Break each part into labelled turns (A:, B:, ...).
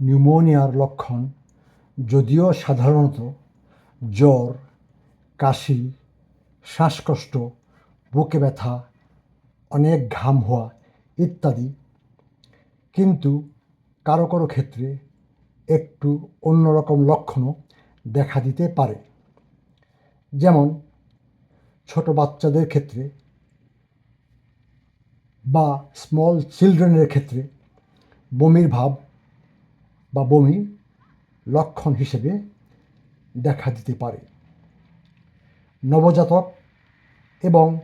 A: নিউমোনিয়ার লক্ষণ, যদিও সাধারণত জ্বর, কাশি, শ্বাসকষ্ট, বুকে ব্যথা, অনেক ঘাম হওয়া ইত্যাদি। কিন্তু কারও কারও ক্ষেত্রে একটু অন্যরকম লক্ষণও দেখা দিতে পারে। যেমন ছোট বাচ্চাদের ক্ষেত্রে বা স্মল চিলড্রেনের ক্ষেত্রে বমির ভাব বা বমি লক্ষণ হিসেবে দেখা দিতে পারে। নবজাতক এবং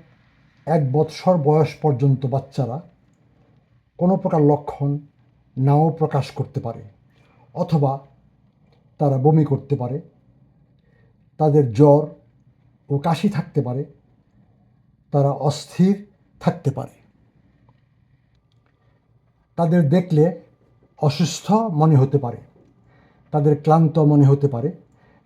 A: এক বৎসর বয়স পর্যন্ত বাচ্চারা কোনো প্রকার লক্ষণ নাও প্রকাশ করতে পারে অথবা তারা বমি করতে পারে, তাদের জ্বর ও কাশি থাকতে পারে, তারা অস্থির থাকতে পারে। তাদের দেখলে অসুস্থ মনে হতে পারে। তাদের ক্লান্ত মনে হতে পারে।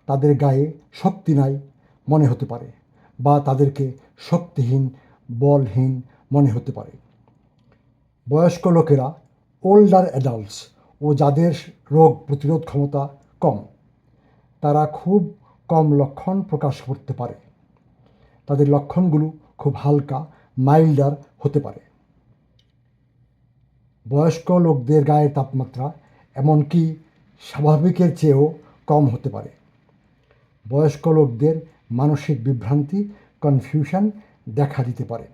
A: তাদের গায়ে শক্তি নাই মনে হতে পারে বা তাদেরকে শক্তিহীন, বলহীন মনে হতে পারে। বয়স্ক লোকেরা ওল্ডার অ্যাডাল্টস ও যাদের রোগ প্রতিরোধ ক্ষমতা কম, তারা খুব কম লক্ষণ প্রকাশ করতে পারে। তাদের লক্ষণগুলো খুব হালকা মাইল্ডার হতে পারে। বয়স্ক লোকদের গায়ের তাপমাত্রা এমনকি স্বাভাবিকের চেয়েও কম হতে পারে। বয়স্ক লোকদের মানসিক বিভ্রান্তি কনফিউশন দেখা দিতে পারে।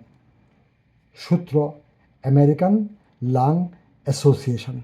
A: সূত্র আমেরিকান লাং অ্যাসোসিয়েশন।